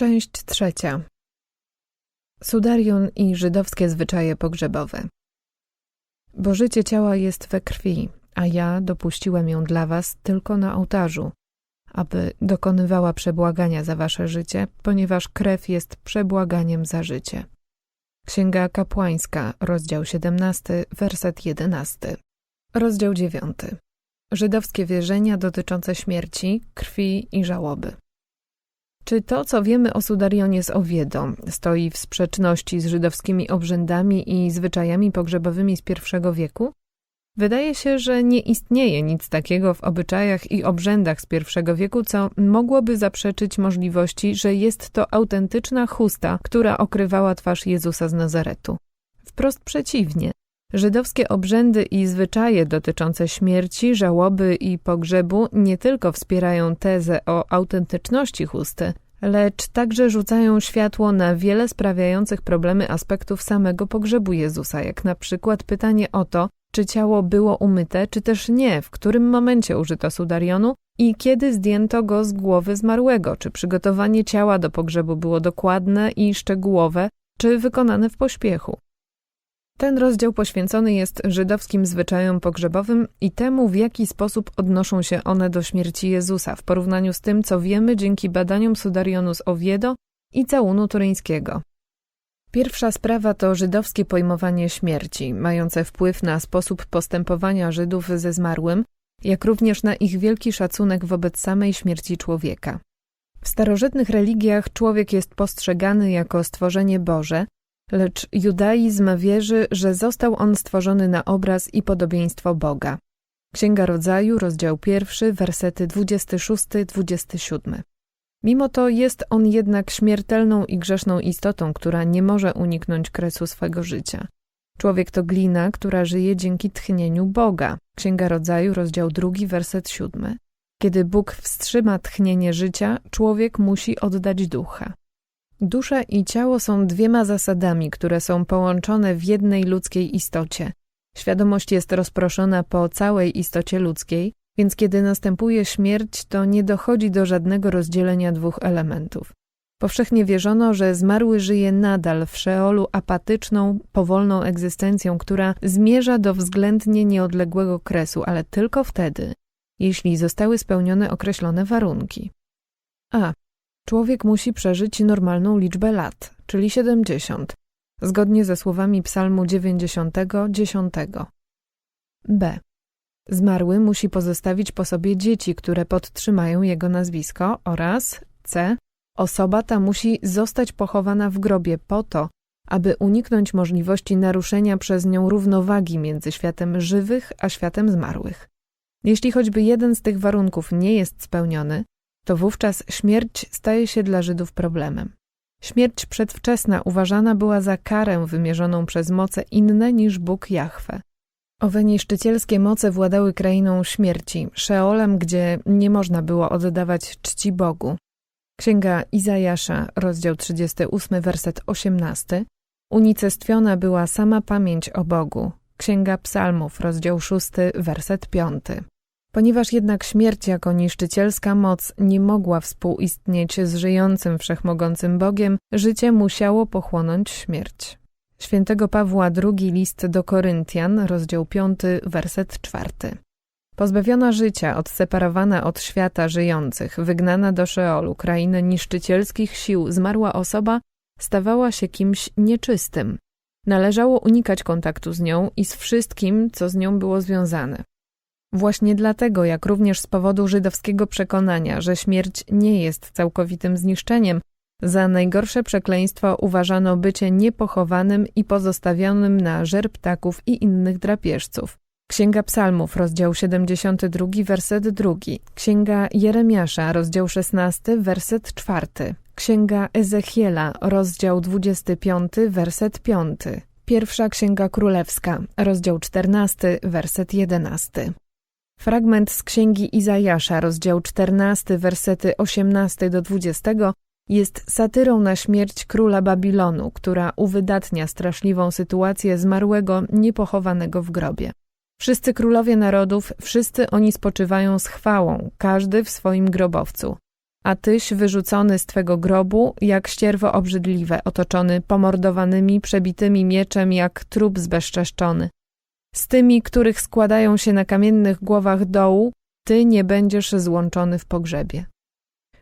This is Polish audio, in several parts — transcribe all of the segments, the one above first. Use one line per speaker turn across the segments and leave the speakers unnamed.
Część trzecia. Sudarion i żydowskie zwyczaje pogrzebowe. Bo życie ciała jest we krwi, a ja dopuściłem ją dla was tylko na ołtarzu, aby dokonywała przebłagania za wasze życie, ponieważ krew jest przebłaganiem za życie. Księga Kapłańska, rozdział 17, werset 11. Rozdział 9. Żydowskie wierzenia dotyczące śmierci, krwi i żałoby. Czy to, co wiemy o Sudarionie z Owiedo, stoi w sprzeczności z żydowskimi obrzędami i zwyczajami pogrzebowymi z I wieku? Wydaje się, że nie istnieje nic takiego w obyczajach i obrzędach z I wieku, co mogłoby zaprzeczyć możliwości, że jest to autentyczna chusta, która okrywała twarz Jezusa z Nazaretu. Wprost przeciwnie. Żydowskie obrzędy i zwyczaje dotyczące śmierci, żałoby i pogrzebu nie tylko wspierają tezę o autentyczności chusty, lecz także rzucają światło na wiele sprawiających problemy aspektów samego pogrzebu Jezusa, jak na przykład pytanie o to, czy ciało było umyte, czy też nie, w którym momencie użyto sudarionu i kiedy zdjęto go z głowy zmarłego, czy przygotowanie ciała do pogrzebu było dokładne i szczegółowe, czy wykonane w pośpiechu. Ten rozdział poświęcony jest żydowskim zwyczajom pogrzebowym i temu, w jaki sposób odnoszą się one do śmierci Jezusa w porównaniu z tym, co wiemy dzięki badaniom Sudarionu z Oviedo i całunu turyńskiego. Pierwsza sprawa to żydowskie pojmowanie śmierci, mające wpływ na sposób postępowania Żydów ze zmarłym, jak również na ich wielki szacunek wobec samej śmierci człowieka. W starożytnych religiach człowiek jest postrzegany jako stworzenie Boże, lecz judaizm wierzy, że został on stworzony na obraz i podobieństwo Boga. Księga Rodzaju, rozdział pierwszy, wersety 26-27. Mimo to jest on jednak śmiertelną i grzeszną istotą, która nie może uniknąć kresu swego życia. Człowiek to glina, która żyje dzięki tchnieniu Boga. Księga Rodzaju, rozdział drugi, werset siódmy. Kiedy Bóg wstrzyma tchnienie życia, człowiek musi oddać ducha. Dusza i ciało są dwiema zasadami, które są połączone w jednej ludzkiej istocie. Świadomość jest rozproszona po całej istocie ludzkiej, więc kiedy następuje śmierć, to nie dochodzi do żadnego rozdzielenia dwóch elementów. Powszechnie wierzono, że zmarły żyje nadal w szeolu apatyczną, powolną egzystencją, która zmierza do względnie nieodległego kresu, ale tylko wtedy, jeśli zostały spełnione określone warunki. A. Człowiek musi przeżyć normalną liczbę lat, czyli 70, zgodnie ze słowami Psalmu 90, 10. B. Zmarły musi pozostawić po sobie dzieci, które podtrzymają jego nazwisko oraz c. Osoba ta musi zostać pochowana w grobie po to, aby uniknąć możliwości naruszenia przez nią równowagi między światem żywych a światem zmarłych. Jeśli choćby jeden z tych warunków nie jest spełniony, to wówczas śmierć staje się dla Żydów problemem. Śmierć przedwczesna uważana była za karę wymierzoną przez moce inne niż Bóg Jahwe. Owe niszczycielskie moce władały krainą śmierci, Szeolem, gdzie nie można było oddawać czci Bogu. Księga Izajasza, rozdział 38, werset 18. Unicestwiona była sama pamięć o Bogu. Księga Psalmów, rozdział 6, werset 5. Ponieważ jednak śmierć jako niszczycielska moc nie mogła współistnieć z żyjącym wszechmogącym Bogiem, życie musiało pochłonąć śmierć. Świętego Pawła II list do Koryntian, rozdział 5, werset 4. Pozbawiona życia, odseparowana od świata żyjących, wygnana do Szeolu, krainy niszczycielskich sił, zmarła osoba stawała się kimś nieczystym. Należało unikać kontaktu z nią i z wszystkim, co z nią było związane. Właśnie dlatego, jak również z powodu żydowskiego przekonania, że śmierć nie jest całkowitym zniszczeniem, za najgorsze przekleństwo uważano bycie niepochowanym i pozostawionym na żer ptaków i innych drapieżców. Księga Psalmów, rozdział 72, werset 2. Księga Jeremiasza, rozdział 16, werset 4. Księga Ezechiela, rozdział 25, werset 5. Pierwsza Księga Królewska, rozdział 14, werset 11. Fragment z Księgi Izajasza, rozdział 14, wersety 18 do 20 jest satyrą na śmierć króla Babilonu, która uwydatnia straszliwą sytuację zmarłego, niepochowanego w grobie. Wszyscy królowie narodów, wszyscy oni spoczywają z chwałą, każdy w swoim grobowcu. a tyś wyrzucony z twego grobu, jak ścierwo obrzydliwe, otoczony pomordowanymi, przebitymi mieczem, jak trup zbezczeszczony. Z tymi, których składają się na kamiennych głowach dołu, ty nie będziesz złączony w pogrzebie.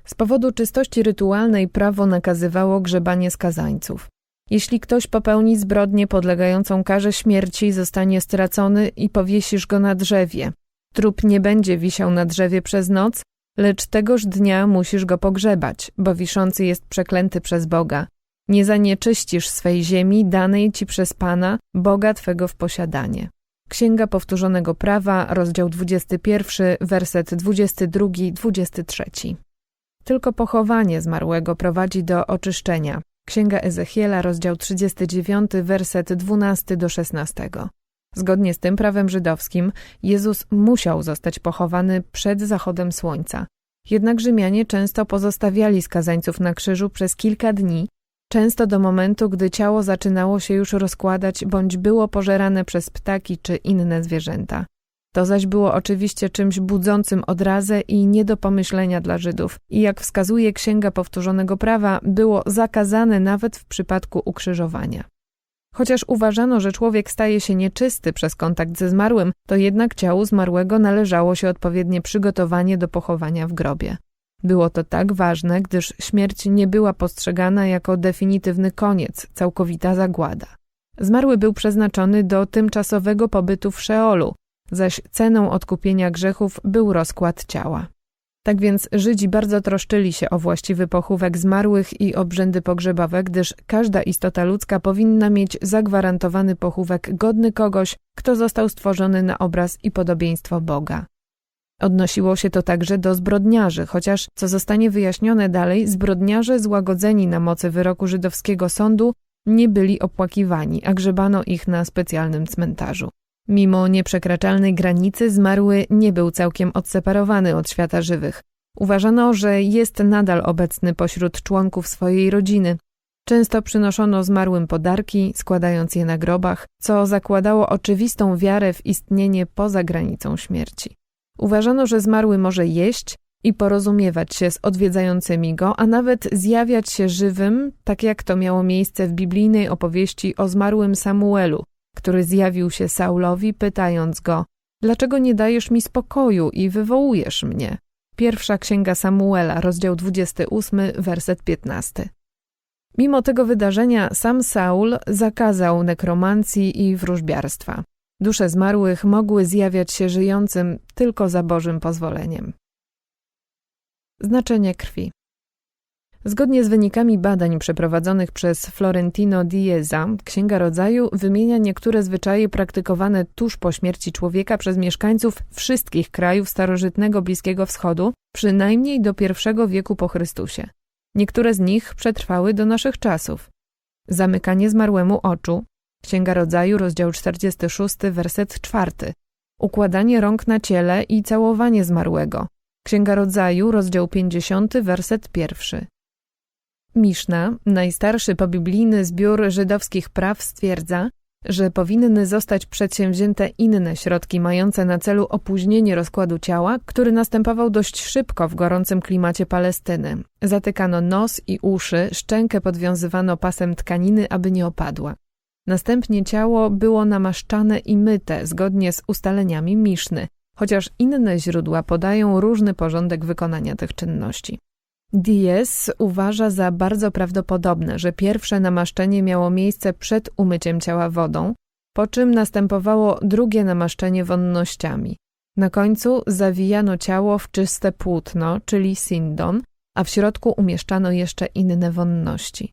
Z powodu czystości rytualnej prawo nakazywało grzebanie skazańców. Jeśli ktoś popełni zbrodnię podlegającą karze śmierci, zostanie stracony i powiesisz go na drzewie. Trup nie będzie wisiał na drzewie przez noc, lecz tegoż dnia musisz go pogrzebać, bo wiszący jest przeklęty przez Boga. Nie zanieczyścisz swej ziemi danej ci przez Pana, Boga twego w posiadanie. Księga Powtórzonego Prawa, rozdział 21, werset 22-23. Tylko pochowanie zmarłego prowadzi do oczyszczenia. Księga Ezechiela, rozdział 39, werset 12 do 16. Zgodnie z tym prawem żydowskim Jezus musiał zostać pochowany przed zachodem słońca. Jednak Rzymianie często pozostawiali skazańców na krzyżu przez kilka dni, często do momentu, gdy ciało zaczynało się już rozkładać bądź było pożerane przez ptaki czy inne zwierzęta. To zaś było oczywiście czymś budzącym odrazę i nie do pomyślenia dla Żydów i jak wskazuje Księga Powtórzonego Prawa, było zakazane nawet w przypadku ukrzyżowania. Chociaż uważano, że człowiek staje się nieczysty przez kontakt ze zmarłym, to jednak ciału zmarłego należało się odpowiednie przygotowanie do pochowania w grobie. Było to tak ważne, gdyż śmierć nie była postrzegana jako definitywny koniec, całkowita zagłada. Zmarły był przeznaczony do tymczasowego pobytu w Szeolu, zaś ceną odkupienia grzechów był rozkład ciała. Tak więc Żydzi bardzo troszczyli się o właściwy pochówek zmarłych i obrzędy pogrzebowe, gdyż każda istota ludzka powinna mieć zagwarantowany pochówek godny kogoś, kto został stworzony na obraz i podobieństwo Boga. Odnosiło się to także do zbrodniarzy, chociaż, co zostanie wyjaśnione dalej, zbrodniarze złagodzeni na mocy wyroku żydowskiego sądu nie byli opłakiwani, a grzebano ich na specjalnym cmentarzu. Mimo nieprzekraczalnej granicy zmarły nie był całkiem odseparowany od świata żywych. Uważano, że jest nadal obecny pośród członków swojej rodziny. Często przynoszono zmarłym podarki, składając je na grobach, co zakładało oczywistą wiarę w istnienie poza granicą śmierci. Uważano, że zmarły może jeść i porozumiewać się z odwiedzającymi go, a nawet zjawiać się żywym, tak jak to miało miejsce w biblijnej opowieści o zmarłym Samuelu, który zjawił się Saulowi, pytając go: Dlaczego nie dajesz mi spokoju i wywołujesz mnie? Pierwsza księga Samuela, rozdział 28, werset 15. Mimo tego wydarzenia sam Saul zakazał nekromancji i wróżbiarstwa. Dusze zmarłych mogły zjawiać się żyjącym tylko za Bożym pozwoleniem. Znaczenie krwi. Zgodnie z wynikami badań przeprowadzonych przez Florentino Dieza, Księga Rodzaju wymienia niektóre zwyczaje praktykowane tuż po śmierci człowieka przez mieszkańców wszystkich krajów starożytnego Bliskiego Wschodu, przynajmniej do I wieku po Chrystusie. Niektóre z nich przetrwały do naszych czasów. Zamykanie zmarłemu oczu, Księga Rodzaju, rozdział 46, werset 4. Układanie rąk na ciele i całowanie zmarłego. Księga Rodzaju, rozdział 50, werset 1. Miszna, najstarszy pobiblijny zbiór żydowskich praw, stwierdza, że powinny zostać przedsięwzięte inne środki mające na celu opóźnienie rozkładu ciała, który następował dość szybko w gorącym klimacie Palestyny. Zatykano nos i uszy, szczękę podwiązywano pasem tkaniny, aby nie opadła. Następnie ciało było namaszczane i myte zgodnie z ustaleniami Miszny, chociaż inne źródła podają różny porządek wykonania tych czynności. Dies uważa za bardzo prawdopodobne, że pierwsze namaszczenie miało miejsce przed umyciem ciała wodą, po czym następowało drugie namaszczenie wonnościami. Na końcu zawijano ciało w czyste płótno, czyli sindon, a w środku umieszczano jeszcze inne wonności.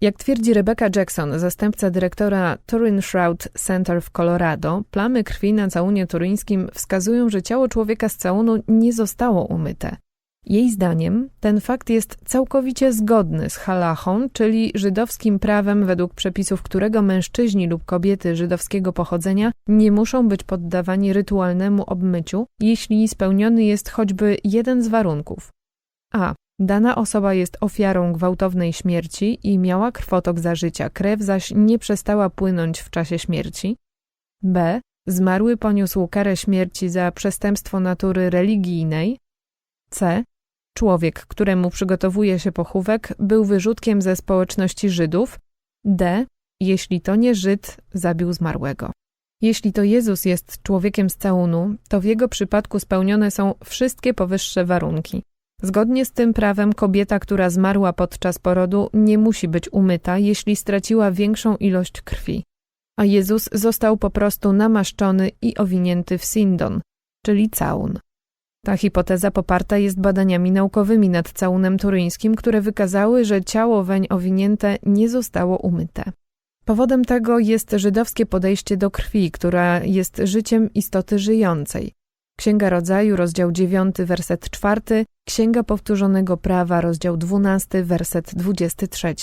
Jak twierdzi Rebecca Jackson, zastępca dyrektora Turin Shroud Center w Colorado, plamy krwi na całunie turyńskim wskazują, że ciało człowieka z całunu nie zostało umyte. Jej zdaniem ten fakt jest całkowicie zgodny z halachą, czyli żydowskim prawem, według przepisów którego mężczyźni lub kobiety żydowskiego pochodzenia nie muszą być poddawani rytualnemu obmyciu, jeśli spełniony jest choćby jeden z warunków. A. Dana osoba jest ofiarą gwałtownej śmierci i miała krwotok za życia, krew zaś nie przestała płynąć w czasie śmierci. B. Zmarły poniósł karę śmierci za przestępstwo natury religijnej. C. człowiek, któremu przygotowuje się pochówek, był wyrzutkiem ze społeczności Żydów. D. Jeśli to nie Żyd, zabił zmarłego. Jeśli to Jezus jest człowiekiem z całunu, to w jego przypadku spełnione są wszystkie powyższe warunki. Zgodnie z tym prawem kobieta, która zmarła podczas porodu, nie musi być umyta, jeśli straciła większą ilość krwi. A Jezus został po prostu namaszczony i owinięty w sindon, czyli całun. Ta hipoteza poparta jest badaniami naukowymi nad całunem turyńskim, które wykazały, że ciało weń owinięte nie zostało umyte. Powodem tego jest żydowskie podejście do krwi, która jest życiem istoty żyjącej. Księga Rodzaju, rozdział 9, werset 4, Księga Powtórzonego Prawa, rozdział 12, werset 23,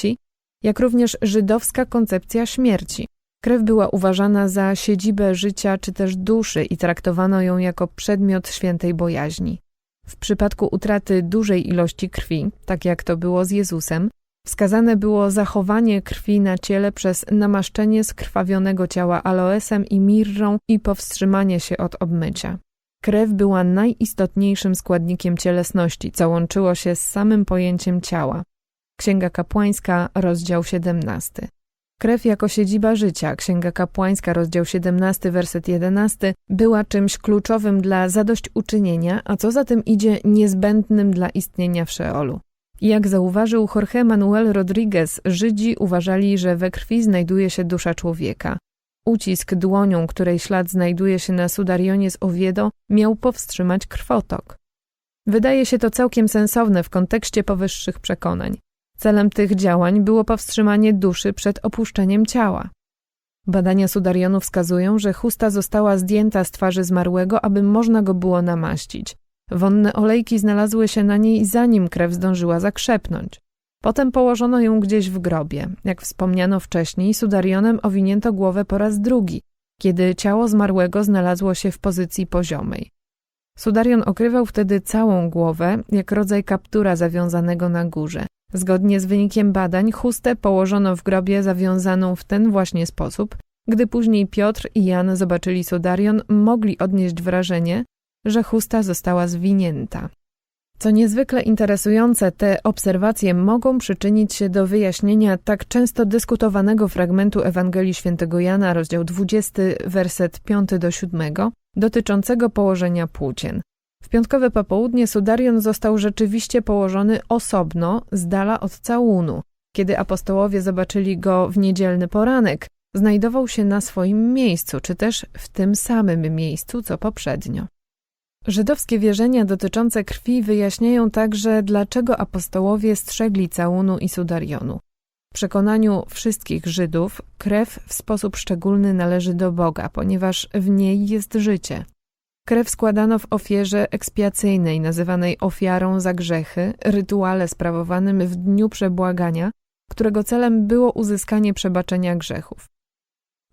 jak również żydowska koncepcja śmierci. Krew była uważana za siedzibę życia czy też duszy i traktowano ją jako przedmiot świętej bojaźni. W przypadku utraty dużej ilości krwi, tak jak to było z Jezusem, wskazane było zachowanie krwi na ciele przez namaszczenie skrwawionego ciała aloesem i mirrą i powstrzymanie się od obmycia. Krew była najistotniejszym składnikiem cielesności, co łączyło się z samym pojęciem ciała. Księga Kapłańska, rozdział 17. Krew jako siedziba życia, Księga Kapłańska, rozdział 17, werset 11, była czymś kluczowym dla zadośćuczynienia, a co za tym idzie niezbędnym dla istnienia w Szeolu. Jak zauważył Jorge Manuel Rodriguez, Żydzi uważali, że we krwi znajduje się dusza człowieka. Ucisk dłonią, której ślad znajduje się na Sudarionie z Oviedo, miał powstrzymać krwotok. Wydaje się to całkiem sensowne w kontekście powyższych przekonań. Celem tych działań było powstrzymanie duszy przed opuszczeniem ciała. Badania Sudarionu wskazują, że chusta została zdjęta z twarzy zmarłego, aby można go było namaścić. Wonne olejki znalazły się na niej, zanim krew zdążyła zakrzepnąć. Potem położono ją gdzieś w grobie. Jak wspomniano wcześniej, Sudarionem owinięto głowę po raz drugi, kiedy ciało zmarłego znalazło się w pozycji poziomej. Sudarion okrywał wtedy całą głowę, jak rodzaj kaptura zawiązanego na górze. Zgodnie z wynikiem badań, chustę położono w grobie zawiązaną w ten właśnie sposób. Gdy później Piotr i Jan zobaczyli Sudarion, mogli odnieść wrażenie, że chusta została zwinięta. Co niezwykle interesujące, te obserwacje mogą przyczynić się do wyjaśnienia tak często dyskutowanego fragmentu Ewangelii Świętego Jana, rozdział 20, werset 5 do 7, dotyczącego położenia płócien. W piątkowe popołudnie Sudarion został rzeczywiście położony osobno, z dala od całunu. Kiedy apostołowie zobaczyli go w niedzielny poranek, znajdował się na swoim miejscu, czy też w tym samym miejscu, co poprzednio. Żydowskie wierzenia dotyczące krwi wyjaśniają także, dlaczego apostołowie strzegli całunu i sudarionu. W przekonaniu wszystkich Żydów krew w sposób szczególny należy do Boga, ponieważ w niej jest życie. Krew składano w ofierze ekspiacyjnej, nazywanej ofiarą za grzechy, rytuale sprawowanym w dniu przebłagania, którego celem było uzyskanie przebaczenia grzechów.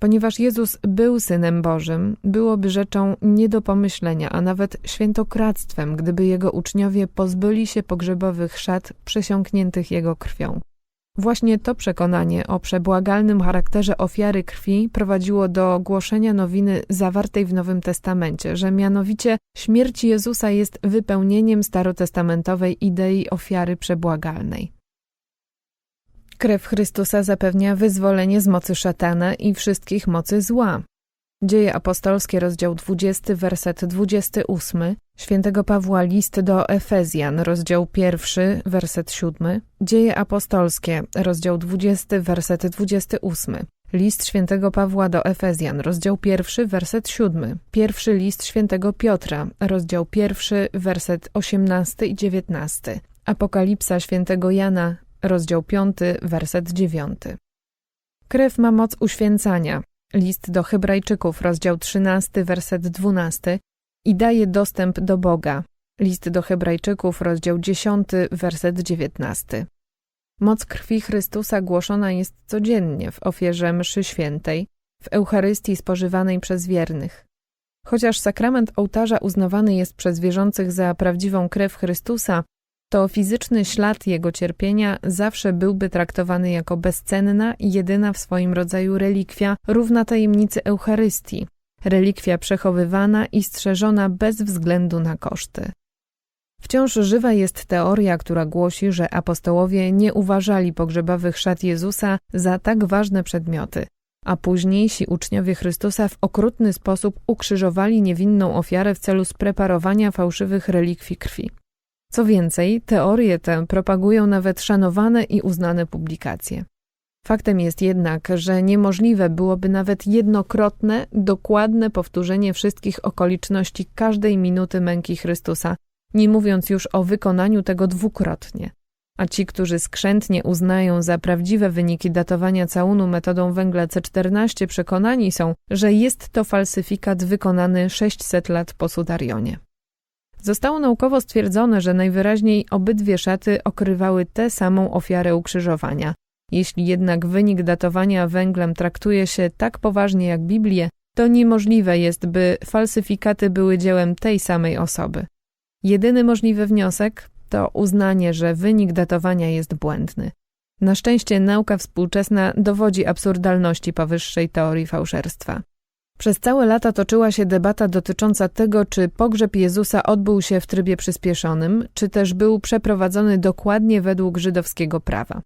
Ponieważ Jezus był Synem Bożym, byłoby rzeczą nie do pomyślenia, a nawet świętokradztwem, gdyby jego uczniowie pozbyli się pogrzebowych szat przesiąkniętych jego krwią. Właśnie to przekonanie o przebłagalnym charakterze ofiary krwi prowadziło do głoszenia nowiny zawartej w Nowym Testamencie, że mianowicie śmierć Jezusa jest wypełnieniem starotestamentowej idei ofiary przebłagalnej. Krew Chrystusa zapewnia wyzwolenie z mocy szatana i wszystkich mocy zła. Dzieje apostolskie, rozdział 20, werset 28, świętego Pawła list do Efezjan, rozdział 1, werset 7, Dzieje apostolskie, rozdział 20, werset 28, list świętego Pawła do Efezjan, rozdział 1, werset 7, pierwszy list świętego Piotra, rozdział 1, werset 18 i 19, Apokalipsa świętego Jana, rozdział 5, werset 9. Krew ma moc uświęcania. List do Hebrajczyków, rozdział 13, werset 12 i daje dostęp do Boga. List do Hebrajczyków, rozdział 10, werset 19. Moc krwi Chrystusa głoszona jest codziennie w ofierze mszy świętej, w Eucharystii spożywanej przez wiernych. Chociaż sakrament ołtarza uznawany jest przez wierzących za prawdziwą krew Chrystusa, to fizyczny ślad jego cierpienia zawsze byłby traktowany jako bezcenna i jedyna w swoim rodzaju relikwia równa tajemnicy Eucharystii, relikwia przechowywana i strzeżona bez względu na koszty. Wciąż żywa jest teoria, która głosi, że apostołowie nie uważali pogrzebowych szat Jezusa za tak ważne przedmioty, a późniejsi uczniowie Chrystusa w okrutny sposób ukrzyżowali niewinną ofiarę w celu spreparowania fałszywych relikwii krwi. Co więcej, teorie te propagują nawet szanowane i uznane publikacje. Faktem jest jednak, że niemożliwe byłoby nawet jednokrotne, dokładne powtórzenie wszystkich okoliczności każdej minuty męki Chrystusa, nie mówiąc już o wykonaniu tego dwukrotnie. A ci, którzy skrzętnie uznają za prawdziwe wyniki datowania całunu metodą węgla C14, przekonani są, że jest to falsyfikat wykonany 600 lat po Sudarionie. Zostało naukowo stwierdzone, że najwyraźniej obydwie szaty okrywały tę samą ofiarę ukrzyżowania. Jeśli jednak wynik datowania węglem traktuje się tak poważnie jak Biblię, to niemożliwe jest, by falsyfikaty były dziełem tej samej osoby. Jedyny możliwy wniosek to uznanie, że wynik datowania jest błędny. Na szczęście nauka współczesna dowodzi absurdalności powyższej teorii fałszerstwa. Przez całe lata toczyła się debata dotycząca tego, czy pogrzeb Jezusa odbył się w trybie przyspieszonym, czy też był przeprowadzony dokładnie według żydowskiego prawa.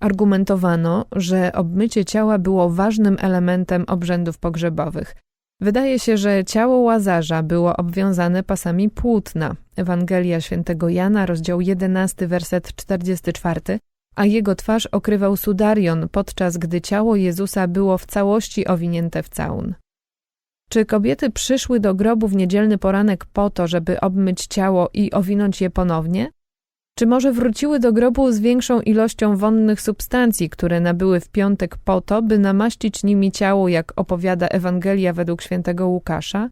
Argumentowano, że obmycie ciała było ważnym elementem obrzędów pogrzebowych. Wydaje się, że ciało łazarza było obwiązane pasami płótna. Ewangelia świętego Jana, rozdział 11, werset 44, a jego twarz okrywał sudarion, podczas gdy ciało Jezusa było w całości owinięte w całun. Czy kobiety przyszły do grobu w niedzielny poranek po to, żeby obmyć ciało i owinąć je ponownie? Czy może wróciły do grobu z większą ilością wonnych substancji, które nabyły w piątek po to, by namaścić nimi ciało, jak opowiada Ewangelia według świętego Łukasza?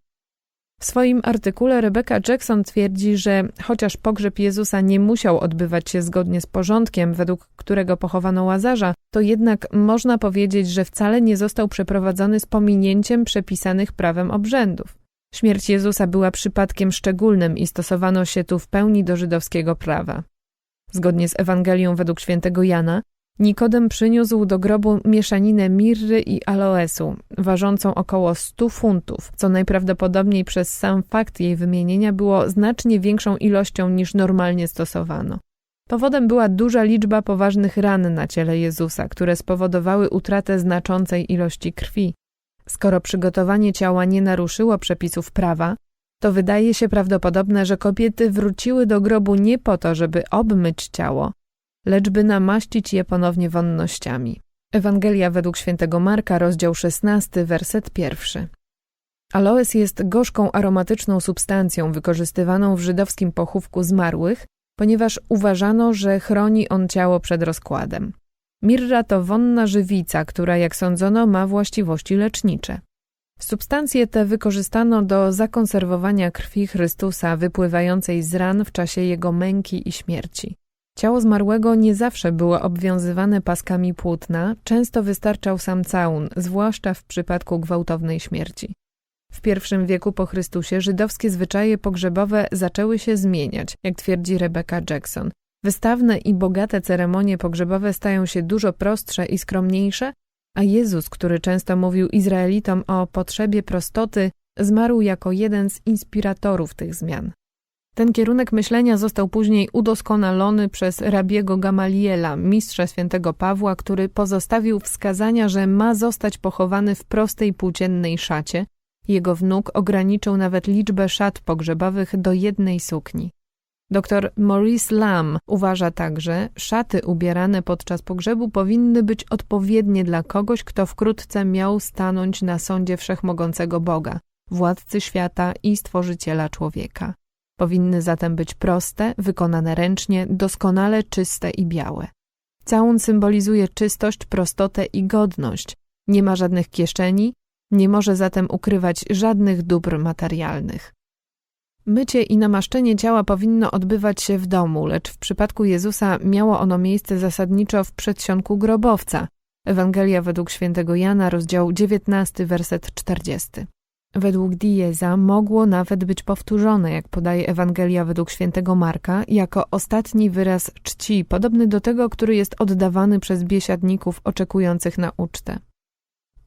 W swoim artykule Rebecca Jackson twierdzi, że chociaż pogrzeb Jezusa nie musiał odbywać się zgodnie z porządkiem, według którego pochowano łazarza, to jednak można powiedzieć, że wcale nie został przeprowadzony z pominięciem przepisanych prawem obrzędów. Śmierć Jezusa była przypadkiem szczególnym i stosowano się tu w pełni do żydowskiego prawa. Zgodnie z Ewangelią według świętego Jana, Nikodem przyniósł do grobu mieszaninę mirry i aloesu, ważącą około 100 funtów, co najprawdopodobniej przez sam fakt jej wymienienia było znacznie większą ilością niż normalnie stosowano. Powodem była duża liczba poważnych ran na ciele Jezusa, które spowodowały utratę znaczącej ilości krwi. Skoro przygotowanie ciała nie naruszyło przepisów prawa, to wydaje się prawdopodobne, że kobiety wróciły do grobu nie po to, żeby obmyć ciało, lecz by namaścić je ponownie wonnościami. Ewangelia według świętego Marka, rozdział 16, werset pierwszy. Aloes jest gorzką aromatyczną substancją wykorzystywaną w żydowskim pochówku zmarłych, ponieważ uważano, że chroni on ciało przed rozkładem. Mirra to wonna żywica, która jak sądzono ma właściwości lecznicze. Substancje te wykorzystano do zakonserwowania krwi Chrystusa wypływającej z ran w czasie jego męki i śmierci. Ciało zmarłego nie zawsze było obwiązywane paskami płótna, często wystarczał sam całun, zwłaszcza w przypadku gwałtownej śmierci. W I wieku po Chrystusie żydowskie zwyczaje pogrzebowe zaczęły się zmieniać, jak twierdzi Rebecca Jackson. Wystawne i bogate ceremonie pogrzebowe stają się dużo prostsze i skromniejsze, a Jezus, który często mówił Izraelitom o potrzebie prostoty, zmarł jako jeden z inspiratorów tych zmian. Ten kierunek myślenia został później udoskonalony przez rabiego Gamaliela, mistrza świętego Pawła, który pozostawił wskazania, że ma zostać pochowany w prostej płóciennej szacie. Jego wnuk ograniczył nawet liczbę szat pogrzebowych do jednej sukni. Dr Maurice Lam uważa także, szaty ubierane podczas pogrzebu powinny być odpowiednie dla kogoś, kto wkrótce miał stanąć na sądzie wszechmogącego Boga, władcy świata i stworzyciela człowieka. Powinny zatem być proste, wykonane ręcznie, doskonale czyste i białe. Całun symbolizuje czystość, prostotę i godność. Nie ma żadnych kieszeni, nie może zatem ukrywać żadnych dóbr materialnych. Mycie i namaszczenie ciała powinno odbywać się w domu, lecz w przypadku Jezusa miało ono miejsce zasadniczo w przedsionku grobowca. Ewangelia według świętego Jana, rozdział 19, werset 40. Według Dieza mogło nawet być powtórzone, jak podaje Ewangelia według świętego Marka, jako ostatni wyraz czci, podobny do tego, który jest oddawany przez biesiadników oczekujących na ucztę.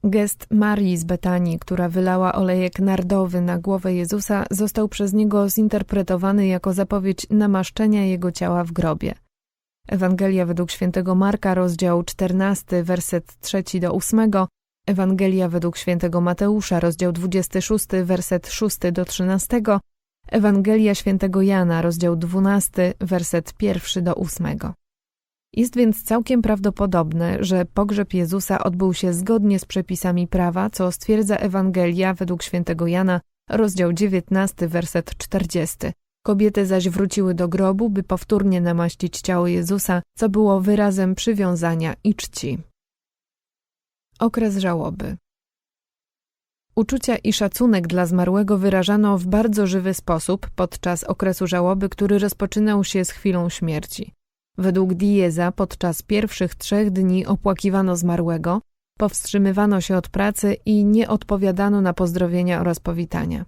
Gest Marii z Betanii, która wylała olejek nardowy na głowę Jezusa, został przez niego zinterpretowany jako zapowiedź namaszczenia jego ciała w grobie. Ewangelia według świętego Marka, rozdział 14, werset 3 do 8, Ewangelia według świętego Mateusza, rozdział 26, werset 6 do 13, Ewangelia świętego Jana, rozdział 12, werset 1 do 8. Jest więc całkiem prawdopodobne, że pogrzeb Jezusa odbył się zgodnie z przepisami prawa, co stwierdza Ewangelia według świętego Jana, rozdział 19, werset 40. Kobiety zaś wróciły do grobu, by powtórnie namaścić ciało Jezusa, co było wyrazem przywiązania i czci. Okres żałoby Uczucia i szacunek dla zmarłego wyrażano w bardzo żywy sposób podczas okresu żałoby, który rozpoczynał się z chwilą śmierci. Według Dieza podczas pierwszych trzech dni opłakiwano zmarłego, powstrzymywano się od pracy i nie odpowiadano na pozdrowienia oraz powitania.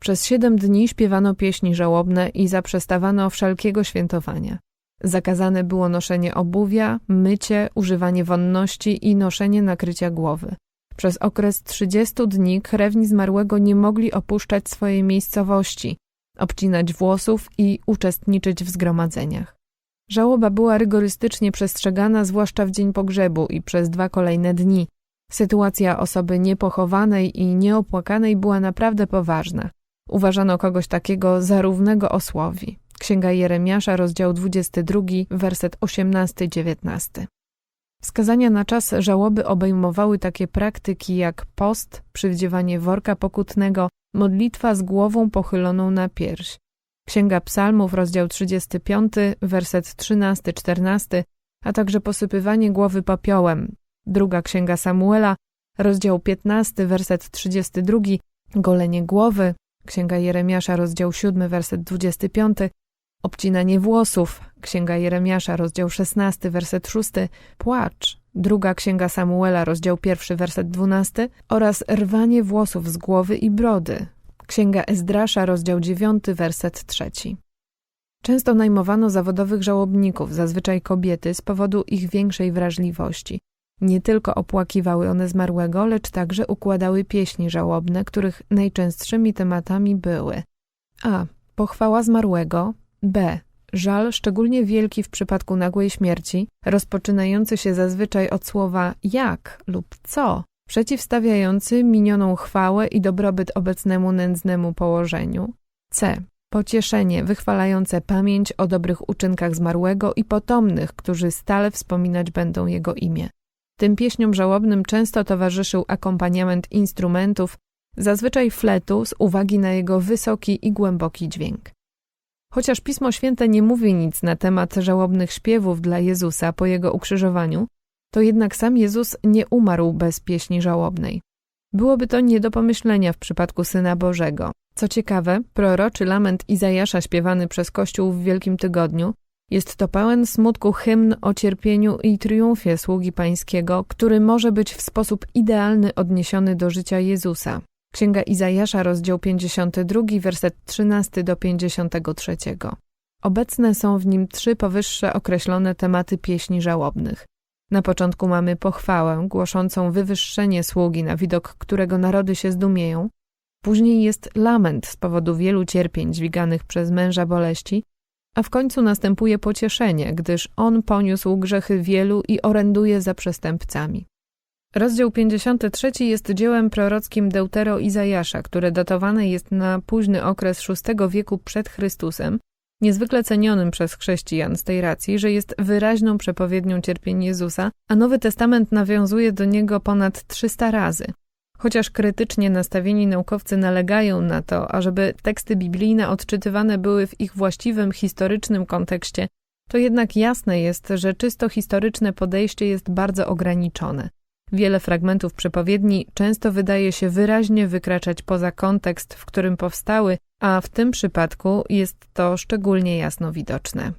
Przez siedem dni śpiewano pieśni żałobne i zaprzestawano wszelkiego świętowania. Zakazane było noszenie obuwia, mycie, używanie wonności i noszenie nakrycia głowy. Przez okres 30 dni krewni zmarłego nie mogli opuszczać swojej miejscowości, obcinać włosów i uczestniczyć w zgromadzeniach. Żałoba była rygorystycznie przestrzegana, zwłaszcza w dzień pogrzebu i przez dwa kolejne dni. Sytuacja osoby niepochowanej i nieopłakanej była naprawdę poważna. Uważano kogoś takiego za równego osłowi. Księga Jeremiasza, rozdział 22, werset 18-19. Wskazania na czas żałoby obejmowały takie praktyki jak post, przywdziewanie worka pokutnego, modlitwa z głową pochyloną na pierś, Księga Psalmów, rozdział 35, werset 13-14, a także posypywanie głowy popiołem. Druga Księga Samuela, rozdział 15, werset 32, golenie głowy. Księga Jeremiasza, rozdział 7, werset 25, obcinanie włosów. Księga Jeremiasza, rozdział 16, werset 6, płacz. Druga Księga Samuela, rozdział 1, werset 12 oraz rwanie włosów z głowy i brody. Księga Ezdrasza, rozdział 9, werset 3. Często najmowano zawodowych żałobników, zazwyczaj kobiety, z powodu ich większej wrażliwości. Nie tylko opłakiwały one zmarłego, lecz także układały pieśni żałobne, których najczęstszymi tematami były a. Pochwała zmarłego, b. Żal, szczególnie wielki w przypadku nagłej śmierci, rozpoczynający się zazwyczaj od słowa jak lub co, przeciwstawiający minioną chwałę i dobrobyt obecnemu nędznemu położeniu. C. Pocieszenie wychwalające pamięć o dobrych uczynkach zmarłego i potomnych, którzy stale wspominać będą jego imię. Tym pieśniom żałobnym często towarzyszył akompaniament instrumentów, zazwyczaj fletu z uwagi na jego wysoki i głęboki dźwięk. Chociaż Pismo Święte nie mówi nic na temat żałobnych śpiewów dla Jezusa po jego ukrzyżowaniu, to jednak sam Jezus nie umarł bez pieśni żałobnej. Byłoby to nie do pomyślenia w przypadku Syna Bożego. Co ciekawe, proroczy lament Izajasza śpiewany przez Kościół w Wielkim Tygodniu jest to pełen smutku hymn o cierpieniu i triumfie sługi pańskiego, który może być w sposób idealny odniesiony do życia Jezusa. Księga Izajasza, rozdział 52, werset 13 do 53. Obecne są w nim trzy powyższe określone tematy pieśni żałobnych. Na początku mamy pochwałę głoszącą wywyższenie sługi, na widok którego narody się zdumieją. Później jest lament z powodu wielu cierpień dźwiganych przez męża boleści, a w końcu następuje pocieszenie, gdyż on poniósł grzechy wielu i oręduje za przestępcami. Rozdział 53 jest dziełem prorockim Deutero Izajasza, które datowane jest na późny okres VI wieku przed Chrystusem niezwykle cenionym przez chrześcijan z tej racji, że jest wyraźną przepowiednią cierpień Jezusa, a Nowy Testament nawiązuje do niego ponad 300 razy. Chociaż krytycznie nastawieni naukowcy nalegają na to, ażeby teksty biblijne odczytywane były w ich właściwym historycznym kontekście, to jednak jasne jest, że czysto historyczne podejście jest bardzo ograniczone. Wiele fragmentów przepowiedni często wydaje się wyraźnie wykraczać poza kontekst, w którym powstały, a w tym przypadku jest to szczególnie jasno widoczne.